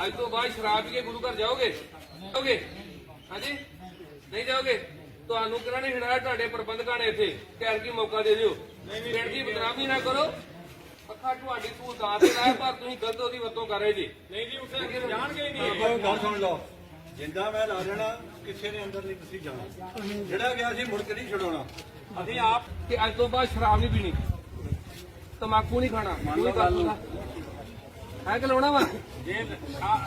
ਅੱਜ ਤੋਂ ਬਾਅਦ ਸ਼ਰਾਬ ਪੀ ਕੇ ਗੁਰੂ ਘਰ ਜਾਓਗੇ? ਜਾਓਗੇ? ਹਾਂਜੀ? ਨਹੀਂ ਜਾਓਗੇ? ਤੁਹਾਨੂੰ ਕਰਾਣੇ ਹਿਦਾਇਤ ਤੁਹਾਡੇ ਪ੍ਰਬੰਧਕਾਂ ਨੇ ਇੱਥੇ? ਕਹਿਣ ਕੀ ਮੌਕਾ ਦੇ ਦਿਓ? ਪਿੰਡ ਦੀ ਬਦਨਾਮੀ ਨਾ ਕਰੋ। ਅੱਖਾਂ ਤੁਹਾਡੀ ਤੂੰ ਦਾਤ ਤੇ ਲਾਇਆ ਪਰ ਤੁਸੀਂ ਗਲਤ ਉਹਦੀ ਵਰਤੋਂ ਕਰ ਰਹੇ ਜੀ। ਨਹੀਂ ਜੀ ਉੱਥੇ ਜਾਣਗੇ ਹੀ ਨਹੀਂ। ਕੋਈ ਗੱਲ ਸੁਣ ਲਓ। ਜਿੰਦਾ ਮੈਂ ਲਾ ਦੇਣਾ ਕਿਸੇ ਦੇ ਅੰਦਰ ਨਹੀਂ ਤੁਸੀਂ ਜਾਣਾ। ਜਿਹੜਾ ਗਿਆ ਸੀ ਮੁੜ ਕੇ ਨਹੀਂ ਛਡਾਉਣਾ। ਅਸੀਂ ਆਪ ਕਿ ਅੱਜ ਤੋਂ ਬਾਅਦ ਸ਼ਰਾਬ ਨਹੀਂ ਪੀਣੀ। ਤਮਾਕੂ ਨਹੀਂ ਖਾਣਾ। ਕੋਈ ਗੱਲ। ਹੈ ਕਿ ਲਾਉਣਾ ਵਾ?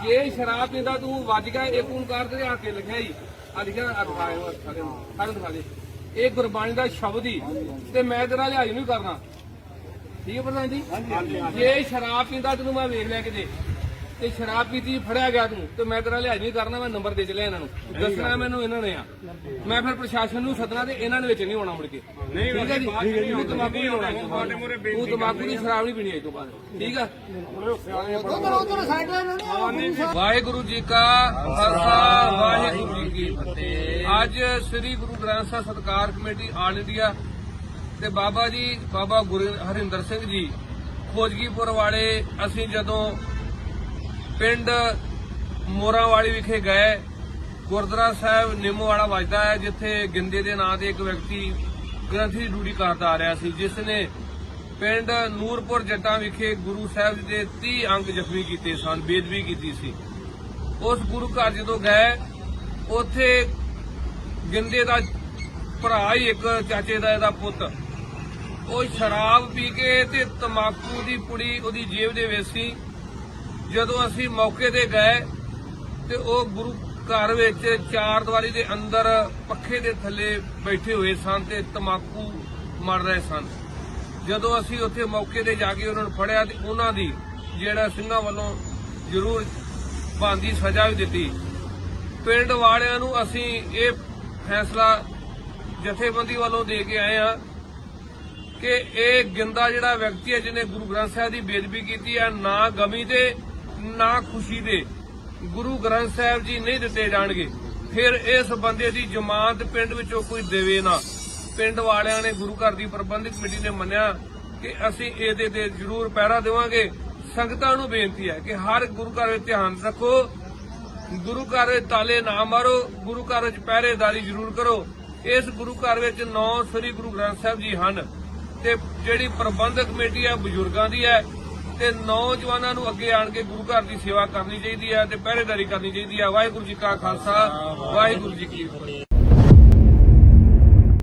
ਜੇ ਸ਼ਰਾਬ ਪੀਂਦਾ ਤੂੰ ਵੱਜ ਗਿਆ ਇੱਕ ਓੰਕਾਰ ਤੇ ਆ ਕੇ ਲਿਖਿਆ ਹੀ ਆ ਲਿਖਿਆ ਨੂੰ, ਸਾਰੇ ਦਿਖਾ ਦੇ। ਇਹ ਗੁਰਬਾਣੀ ਦਾ ਸ਼ਬਦ ਹੀ ਤੇ ਮੈਂ ਤੇਰਾ ਲਿਹਾਜ਼ ਨਹੀਂ ਕਰਨਾ। ਠੀਕ ਹੈ ਪ੍ਰਧਾਨ ਜੀ? ਜੇ ਸ਼ਰਾਬ ਪੀਂਦਾ ਤੈਨੂੰ ਮੈਂ ਵੇਖ ਲਿਆ ਕਿਤੇ। ਤੇ ਸ਼ਰਾਬ ਪੀਤੀ ਫੜਿਆ ਗਿਆ ਤੂੰ ਤੇ ਮੈਂ ਤੇਰਾ ਲਿਹਾਜ਼ ਨਹੀਂ ਕਰਨਾ ਮੈਂ ਨੰਬਰ ਦੇ ਚਲਿਆ ਇਹਨਾਂ ਨੂੰ। ਦੱਸਣਾ ਮੈਨੂੰ ਇਹਨਾਂ ਨੇ ਆ। ਮੈਂ ਫਿਰ ਪ੍ਰਸ਼ਾਸਨ ਨੂੰ ਸੱਦਣਾ ਤੇ ਇਹਨਾਂ ਦੇ ਵਿੱਚ ਨਹੀਂ ਆਉਣਾ ਮੁੜ ਕੇ। ਠੀਕ ਹੈ ਜੀ? ਤੂੰ ਤਮਾਕੂ ਨਹੀਂ ਹੋਣਾ ਤੂੰ ਤਮਾਕੂ ਦੀ ਸ਼ਰਾਬ ਨਹੀਂ ਪੀਣੀ ਅੱਜ ਤੋਂ ਬਾਅਦ। ਠੀਕ ਆ ਵਾਹਿਗੁਰੂ ਜੀ ਕਾ ਖਾਲਸਾ ਵਾਹਿਗੁਰੂ ਜੀ ਕੀ ਫਤਿਹ। ਅੱਜ ਸ੍ਰੀ ਗੁਰੂ ਗ੍ਰੰਥ ਸਾਹਿਬ ਸਤਕਾਰ ਕਮੇਟੀ ਆਲ ਇੰਡੀਆ ਤੇ ਬਾਬਾ ਜੀ ਬਾਬਾ ਗੁਰੂ ਹਰਿੰਦਰ ਸਿੰਘ ਜੀ ਖੋਜਗੀਪੁਰ ਵਾਲੇ ਅਸੀਂ ਜਦੋਂ ਪਿੰਡ ਮੋਰਾਵਾਲੀ ਵਿਖੇ ਗਏ। ਗੁਰਦੁਆਰਾ ਸਾਹਿਬ ਨਿੰਮੋ ਵਾਲਾ ਵੱਜਦਾ ਹੈ, ਜਿੱਥੇ ਗਿੰਦੇ ਦੇ ਨਾਂ ਤੇ ਇੱਕ ਵਿਅਕਤੀ ਗ੍ਰੰਥੀ ਦੀ ਡਿਊਟੀ ਕਰਦਾ ਆ ਰਿਹਾ ਸੀ, ਜਿਸ ਨੇ ਪਿੰਡ ਨੂਰਪੁਰ ਜੱਟਾਂ ਵਿਖੇ ਗੁਰੂ ਸਾਹਿਬ ਜੀ ਦੇ 30 ਅੰਗ ਜ਼ਖਮੀ ਕੀਤੇ ਸਨ ਬੇਦਬੀ ਕੀਤੀ ਸੀ। ਉਸ ਗੁਰੂ ਘਰ ਜਦੋਂ ਗਏ, ਉੱਥੇ ਗਿੰਦੇ ਦਾ ਭਰਾ ਹੀ ਇੱਕ ਚਾਚੇ ਦਾ ਇਹਦਾ ਪੁੱਤ, ਉਹ ਸ਼ਰਾਬ ਪੀ ਕੇ ਤੇ ਤਮਾਕੂ ਦੀ ਪੁੜੀ ਉਹਦੀ ਜੇਬ ਦੇ ਵਿੱਚ ਸੀ। ਜਦੋਂ ਅਸੀਂ ਮੌਕੇ ਤੇ ਗਏ ਤੇ ਉਹ ਗੁਰੂ ਘਰ ਵਿੱਚ ਚਾਰ ਦੀਵਾਰੀ ਦੇ ਅੰਦਰ ਪੱਖੇ ਦੇ ਥੱਲੇ ਬੈਠੇ ਹੋਏ ਸਨ ਤੇ ਤਮਾਕੂ ਮਰ ਰਹੇ ਸਨ। ਜਦੋਂ ਅਸੀਂ ਉੱਥੇ ਮੌਕੇ ਤੇ ਜਾ ਕੇ ਉਹਨਾਂ ਨੂੰ ਫੜਿਆ ਤੇ ਉਹਨਾਂ ਦੀ ਜਿਹੜਾ ਸਿੰਘਾਂ ਵੱਲੋਂ ਜ਼ਰੂਰ ਬੰਦੀ ਸਜ਼ਾ ਵੀ ਦਿੱਤੀ। ਪਿੰਡ ਵਾਲਿਆਂ ਨੂੰ ਅਸੀਂ ਇਹ ਫੈਸਲਾ ਜਥੇਬੰਦੀ ਵੱਲੋਂ ਦੇ ਕੇ ਆਏ ਆ ਕਿ ਇਹ ਗਿੰਦਾ ਜਿਹੜਾ ਵਿਅਕਤੀ ਹੈ ਜਿਹਨੇ ਗੁਰੂ ਗ੍ਰੰਥ ਸਾਹਿਬ ਦੀ ਬੇਦਬੀ ਕੀਤੀ ਹੈ ਨਾ ਗਮੀ ਤੇ ਨਾ ਖੁਸ਼ੀ ਦੇ ਗੁਰੂ ਗ੍ਰੰਥ ਸਾਹਿਬ ਜੀ ਨਹੀਂ ਦਿੱਤੇ ਜਾਣਗੇ। ਫਿਰ ਇਸ ਬੰਦੇ ਦੀ ਜ਼ਮਾਨਤ ਪਿੰਡ ਵਿੱਚੋਂ ਕੋਈ ਦੇਵੇ ਨਾ। ਪਿੰਡ ਵਾਲਿਆਂ ਨੇ ਗੁਰੂ ਘਰ ਦੀ ਪ੍ਰਬੰਧਕ ਕਮੇਟੀ ਨੇ ਮੰਨਿਆ ਕਿ ਅਸੀਂ ਇਹਦੇ ਤੇ ਜ਼ਰੂਰ ਪਹਿਰਾ ਦੇਵਾਂਗੇ। ਸੰਗਤਾਂ ਨੂੰ ਬੇਨਤੀ ਹੈ ਕਿ ਹਰ ਗੁਰੂ ਘਰ ਵਿੱਚ ਧਿਆਨ ਰੱਖੋ। ਗੁਰੂ ਘਰ ਵਿੱਚ ਤਾਲੇ ਨਾ ਮਾਰੋ। ਗੁਰੂ ਘਰ ਵਿੱਚ ਪਹਿਰੇਦਾਰੀ ਜ਼ਰੂਰ ਕਰੋ। ਇਸ ਗੁਰੂ ਘਰ ਵਿੱਚ ਨੌ ਸ੍ਰੀ ਗੁਰੂ ਗ੍ਰੰਥ ਸਾਹਿਬ ਜੀ ਹਨ ਤੇ ਜਿਹੜੀ ਪ੍ਰਬੰਧਕ ਕਮੇਟੀ ਹੈ ਬਜ਼ੁਰਗਾਂ ਦੀ ਹੈ ਤੇ ਨੌਜਵਾਨਾਂ ਨੂੰ ਅੱਗੇ ਆਣ ਕੇ ਗੁਰੂ ਘਰ ਦੀ ਸੇਵਾ ਕਰਨੀ ਚਾਹੀਦੀ ਹੈ ਤੇ ਪਹਿਰੇਦਾਰੀ ਕਰਨੀ ਚਾਹੀਦੀ ਹੈ। ਵਾਹਿਗੁਰੂ ਜੀ ਕਾ ਖਾਲਸਾ, ਵਾਹਿਗੁਰੂ ਜੀ ਕੀ ਫਤਿਹ।